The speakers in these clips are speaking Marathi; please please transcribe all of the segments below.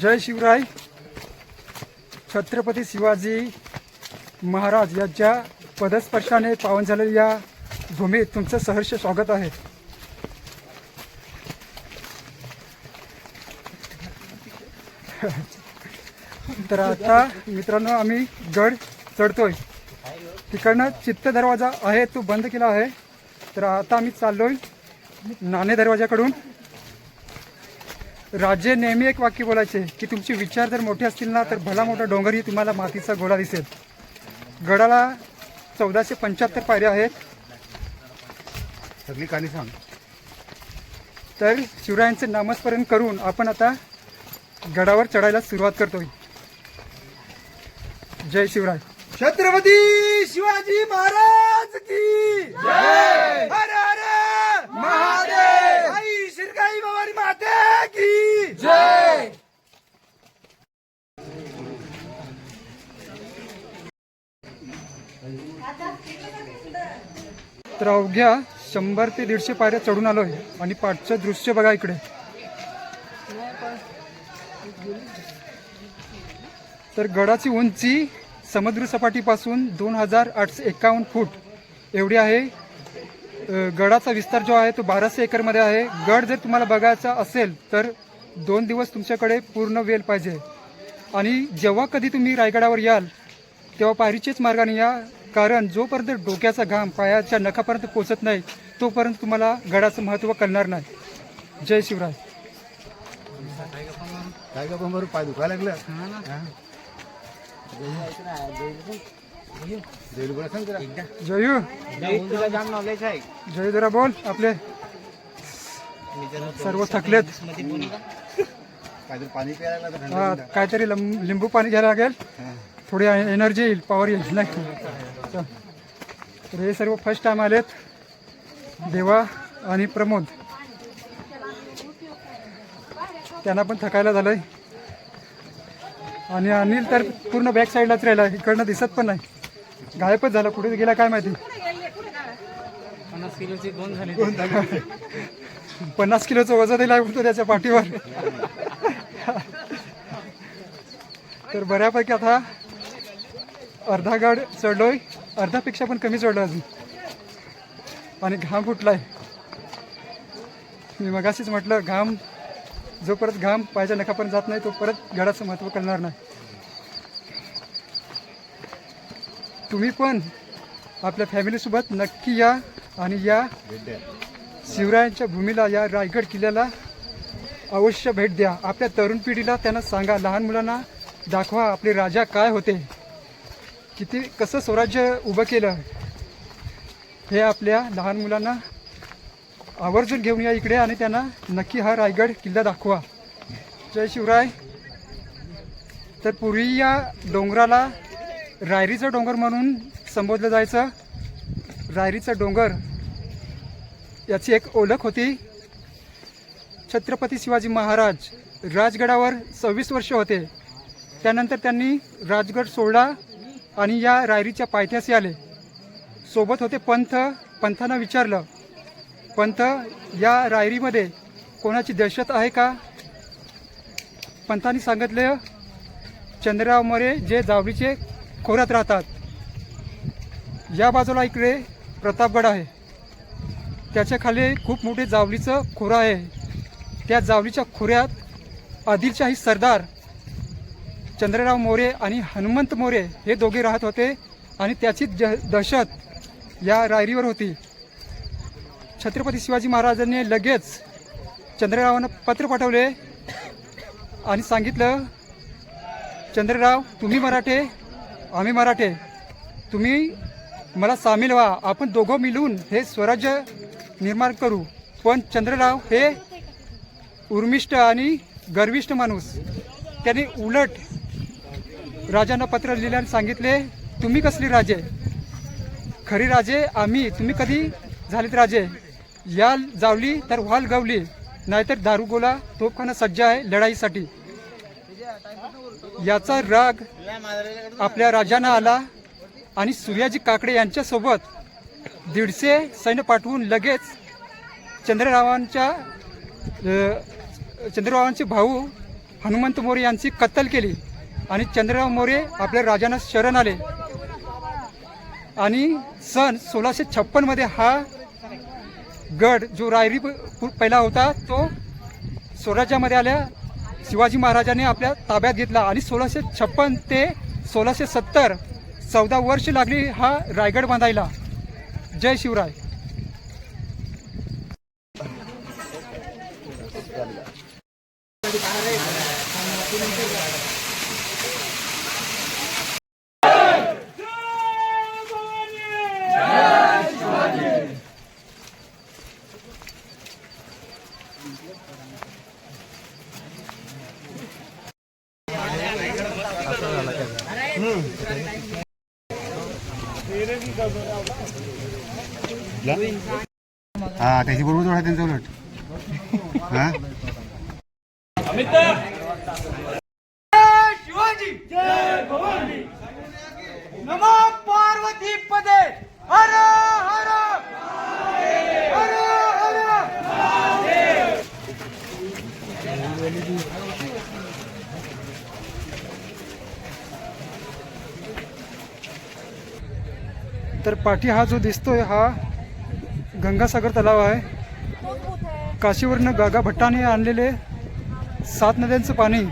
जय शिवराय छत्रपती शिवाजी महाराज यांच्या पदस्पर्शाने पावन झालेल्या या भूमीत तुमचं सहर्ष स्वागत आहे. तर आता मित्रांनो आम्ही गड चढतोय. तिकडनं चित्त दरवाजा आहे तो बंद केला आहे. तर आता आम्ही चाललोय नाणे दरवाजाकडून. राजे नेहमी एक वाक्य बोलायचे की तुमचे विचार जर मोठे असतील ना तर भला मोठा डोंगरही तुम्हाला मातीचा गोळा दिसेल. गडाला चौदाशे पंच्याहत्तर पायऱ्या आहेत. सगळी कहाणी सांग. तर शिवरायांचे नामस्मरण करून आपण आता गडावर चढायला सुरुवात करतोय. जय शिवराय. छत्रपती शिवाजी महाराज की जय हर हर महादेव आई शिरकाई भवानी माते की जय तर अवघ्या शंभर ते दीडशे पायऱ्या चढून आलो आहे. आणि पाठचं दृश्य बघा इकडे. तर गडाची उंची समुद्र सपाटीपासून दोन हजार आठशे एकावन्न फूट एवढी आहे. गडाचा विस्तार जो आहे तो बाराशे एकरमध्ये आहे. गड जर तुम्हाला बघायचा असेल तर दोन दिवस तुमच्याकडे पूर्ण वेळ पाहिजे. आणि जेव्हा कधी तुम्ही रायगडावर याल तेव्हा पायरीचेच मार्गाने या कारण जोपर्यंत डोक्याचा घाम पायाच्या नखापर्यंत पोचत नाही तोपर्यंत तुम्हाला गडाचं महत्त्व कळणार नाही जय शिवराय काय का पण बरं पाय दुखायला लागलं? जैन बोला सांग जरा. जयू तुला जाम नॉलेज आहे जय जरा बोल आपले सर्व थकलेत काहीतरी पाणी प्यायला लागलं तर थंड हा, होईल. काहीतरी लंब- लिंबू पाणी घ्यायला लागेल. थोडी एनर्जी येईल पॉवर येईल नाही. तर हे सर्व फर्स्ट टाइम आलेत. देवा आणि प्रमोद. त्यांना पण थकायला झालंय. आणि अनिल तर पूर्ण बॅक साईडलाच राहिला. इकडनं दिसत पण नाही. गायबच झाला. कुठे गेला काय माहिती? पन्नास किलोची दोन झाली. पन्नास किलोचं वजन दिला होतं त्याच्या पाठीवर. तर बऱ्यापैकी आता अर्धा गाड चढलोय अर्धापेक्षा पण कमी चढलो अजून. आणि घाम फुटलाय. मी मगाशीच म्हटलं घाम जो परत घाम पाहिजे नखापर्यंत जात नाही तो परत गडाचं महत्त्व कळणार नाही. तुम्ही पण आपल्या फॅमिलीसोबत नक्की या आणि या शिवरायांच्या भूमीला या रायगड किल्ल्याला अवश्य भेट द्या. आपल्या तरुण पिढीला त्यांना सांगा लहान मुलांना दाखवा आपले राजा काय होते. किती कसं स्वराज्य उभं केलं हे आपल्या लहान मुलांना आवर्जून घेऊन या इकडे आणि त्यांना नक्की हा रायगड किल्ला दाखवा. जय शिवराय. तर पूर्वी या डोंगराला रायरीचा डोंगर म्हणून संबोधलं जायचं. रायरीचा डोंगर याची एक ओळख होती. छत्रपती शिवाजी महाराज राजगडावर सव्वीस वर्ष होते. त्यानंतर त्यांनी राजगड सोडला आणि या रायरीच्या पायथ्याशी आले. सोबत होते पंथ पंथांना विचारलं पंथ या रायरीमध्ये कोणाची दहशत आहे का? पंथांनी सांगितलं चंद्रराव मोरे जे जावळीचे खोऱ्यात राहतात. या बाजूला इकडे प्रतापगड आहे. त्याच्याखाली खूप मोठे जावलीचं खोरं आहे. त्या जावलीच्या खोऱ्यात आदिलशाही सरदार चंद्रराव मोरे आणि हनुमंत मोरे हे दोघे राहत होते आणि त्याची ज दहशत या रायरीवर होती. छत्रपती शिवाजी महाराजांनी लगेच चंद्ररावांना पत्र पाठवले आणि सांगितलं चंद्रराव तुम्ही मराठे आम्ही मराठे. तुम्ही मला सामील व्हा. आपण दोघं मिळून हे स्वराज्य निर्माण करू. पण चंद्रराव हे उर्मिष्ट आणि गर्विष्ठ माणूस. त्यांनी उलट राजांना पत्र लिहिल्याने सांगितले तुम्ही कसली राजे? खरी राजे आम्ही. तुम्ही कधी झालीत राजे? या जावली तर व्हाल गावली. नाहीतर दारुगोला तोफखाना सज्ज आहे लढाईसाठी. याचा राग आपल्या राजांना आला आणि सूर्याजी काकडे यांच्यासोबत दीडशे सैन्य पाठवून लगेच चंद्ररावांच्या चंद्ररावांचे भाऊ हनुमंत मोरे यांची कत्तल केली. आणि चंद्रराव मोरे आपल्या राजांना शरण आले. आणि सन सोळाशे छप्पनमध्ये हा गड जो रायरी प- पहिला होता तो स्वराज्यामध्ये आल्या. शिवाजी महाराजांनी आपल्या ताब्यात घेतला. आणि सोळाशे छप्पन ते सोळाशे सत्तर चौदा वर्ष लागली हा रायगड बांधायला. जय शिवराय. हा त्याची बरोबर जोड त्यांचं उलट. हा? शिवाजी. जय भवानी. नमो पार्वती पदे. हर हर. हर हर. तर पाठी हा जो दिसतोय हा गंगासागर तलाव आहे. काशीवरनं गागा भट्टाने आणलेले सात नद्यांचं पाणी.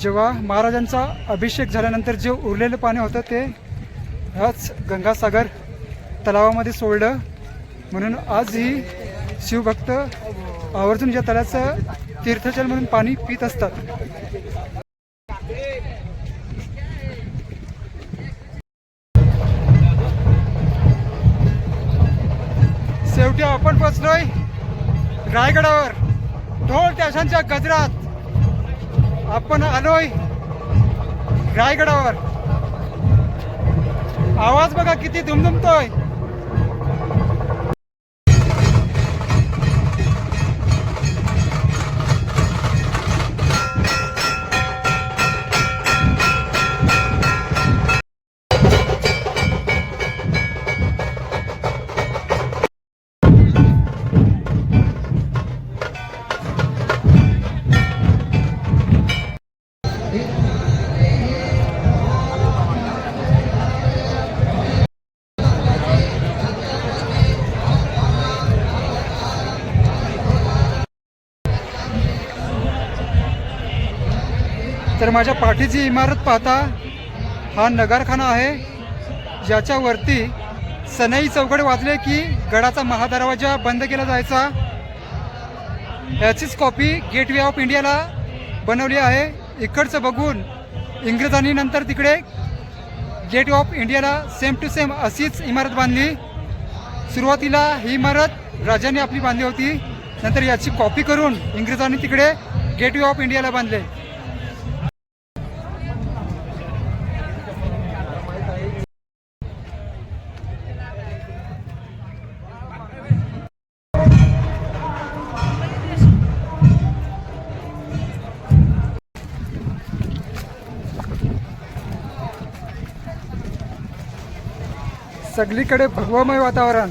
जेव्हा महाराजांचा अभिषेक झाल्यानंतर जे उरलेलं पाणी होतं ते ह्याच गंगासागर तलावामध्ये सोडलं. म्हणून आज ही शिवभक्त आवर्जून या तलाचं तीर्थजल म्हणून पाणी पित असतात. शेवटी आपण पोचलोय रायगडावर. ढोल त्याशांच्या गजरात. आपण आलोय रायगडावर. आवाज बघा किती दुमदुमतोय माझ्या पाठीची इमारत पाहता हा नगारखाना आहे. ज्याच्यावरती सनई चौघड वाचले की गडाचा महादरवाजा बंद केला जायचा. याचीच कॉपी गेटवे ऑफ इंडियाला बनवली आहे. इकडचं बघून इंग्रजांनी नंतर तिकडे गेटवे ऑफ इंडियाला सेम टू सेम अशीच इमारत बांधली. सुरुवातीला ही इमारत राजांनी आपली बांधली होती. नंतर याची कॉपी करून इंग्रजांनी तिकडे गेटवे ऑफ इंडियाला बांधले. सगळीकडे भगवामय वातावरण.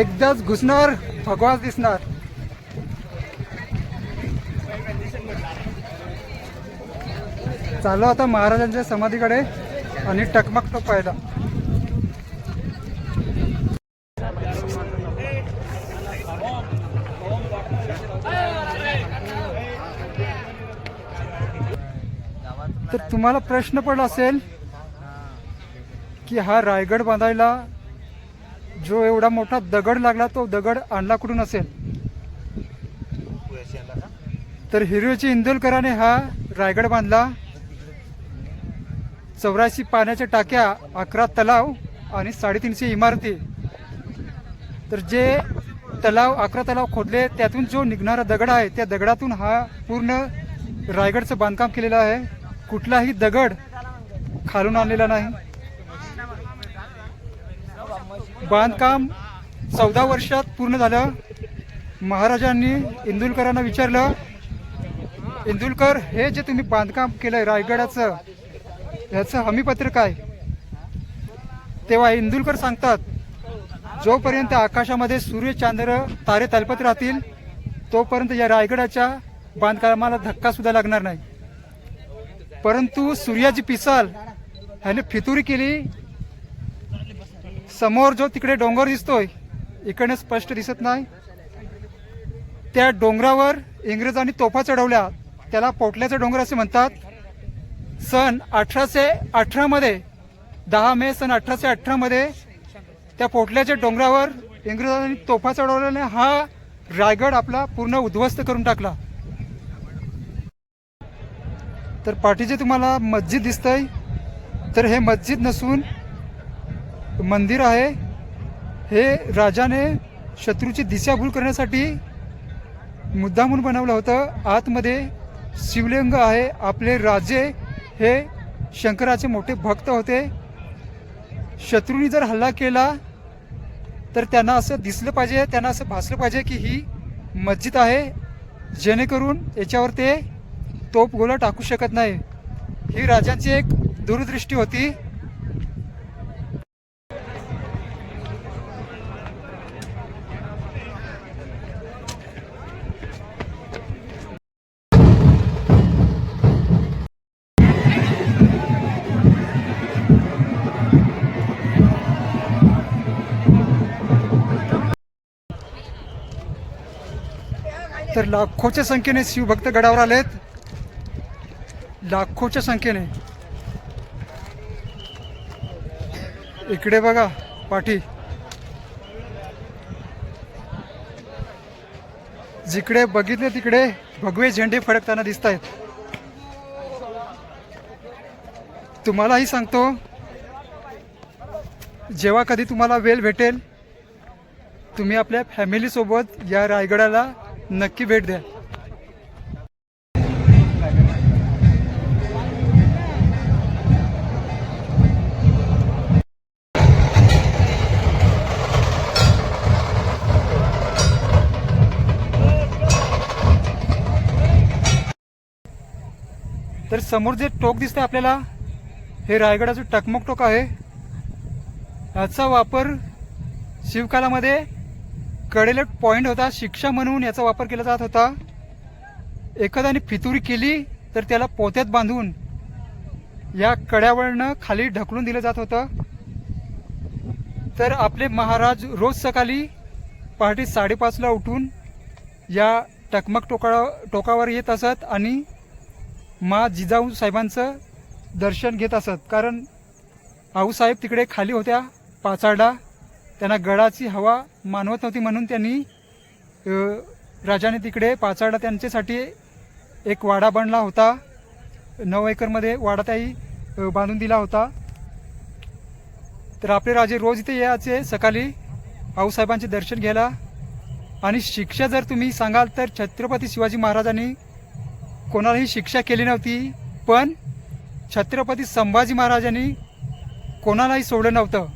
एकदाच घुसणार भगवाच दिसणार. चालू आता महाराजांच्या समाधीकडे आणि टकमक पाहिला तर तुम्हाला प्रश्न पडला असेल की हा रायगड बांधायला जो एवढा मोठा दगड लागला तो दगड आणला कुठून असेल? तर हिरवेची इंदोलकराने हा रायगड बांधला. चौऱ्याऐंशी पाण्याच्या टाक्या अकरा तलाव आणि साडेतीनशे इमारती. तर जे तलाव अकरा तलाव खोदले त्यातून जो निघणारा दगड आहे त्या दगडातून हा पूर्ण रायगडचं बांधकाम केलेलं आहे. कुठलाही दगड खालून आणलेला नाही. बांधकाम चौदा वर्षात पूर्ण झालं. महाराजांनी इंदुलकरांना विचारलं इंदुलकर हे जे तुम्ही बांधकाम केलं रायगडाचं ह्याचं हमीपत्र काय? तेव्हा इंदुलकर सांगतात जोपर्यंत आकाशामध्ये सूर्य चांद्र तारे तलपत राहतील तोपर्यंत या रायगडाच्या बांधकामाला धक्का सुद्धा लागणार नाही. परंतु सूर्याची पिसाल ह्याने फितुरी केली समोर जो तिकडे डोंगर दिसतोय इकडे स्पष्ट दिसत नाही. त्या डोंगरावर इंग्रजांनी तोफा चढवल्या. त्याला पोटल्याचा डोंगर असे म्हणतात. सन अठराशे अठरामध्ये दहा मे सन अठराशे अठरामध्ये त्या पोटल्याच्या डोंगरावर इंग्रजांनी तोफा चढवल्याने हा रायगड आपला पूर्ण उद्ध्वस्त करून टाकला. तर पाठीचे तुम्हाला मस्जिद दिसतंय. तर हे मस्जिद नसून मंदिर आहे. हे राजाने शत्रूची दिशाभूल करण्यासाठी मुद्दामून बनवलं होतं. आतमध्ये शिवलिंग आहे. आपले राजे हे शंकराचे मोठे भक्त होते. शत्रूंनी जर हल्ला केला तर त्यांना असं दिसलं पाहिजे त्यांना असं भासलं पाहिजे की ही मस्जिद आहे. जेणेकरून याच्यावर ते तोप गोला टाकू शकत नाही. ही राजांची एक दूरदृष्टी होती. तर लाखोच्या संख्येने शिवभक्त गडावर आलेत. लाखोच्या संख्येने. इकडे बघा पाठी. जिकडे बघितले तिकडे भगवे झेंडे फडकताना दिसत आहेत तुम्हालाही सांगतो जेव्हा कधी तुम्हाला वेळ भेटेल तुम्ही आपल्या फॅमिलीसोबत या रायगडाला नक्की भेट द्या. तर समोर जे टोक दिसतंय आपल्याला हे रायगडाचं टकमक टोक आहे. याचा वापर शिवकालामध्ये कडेला पॉईंट होता शिक्षा म्हणून याचा वापर केला जात होता. एखाद्याने फितुरी केली तर त्याला पोत्यात बांधून या कड्यावरनं खाली ढकलून दिलं जात होतं. तर आपले महाराज रोज सकाळी पहाटे साडेपाचला उठून या टकमक टोका टोकावर येत असत आणि मा जिजाऊ साहेबांचं दर्शन घेत असत. कारण आऊसाहेब तिकडे खाली होत्या पाचाडला. त्यांना गडाची हवा मानवत नव्हती म्हणून त्यांनी राजाने तिकडे पाचाडा त्यांच्यासाठी एक वाडा बांधला होता. नऊ एकरमध्ये वाडा त्याही बांधून दिला होता. तर आपले राजे रोज इथे यायचे सकाळी आऊसाहेबांचे दर्शन घ्यायला. आणि शिक्षा जर तुम्ही सांगाल तर छत्रपती शिवाजी महाराजांनी कोणालाही शिक्षा केली नव्हती पण छत्रपती संभाजी महाराजांनी कोणालाही सोडलं नव्हतं.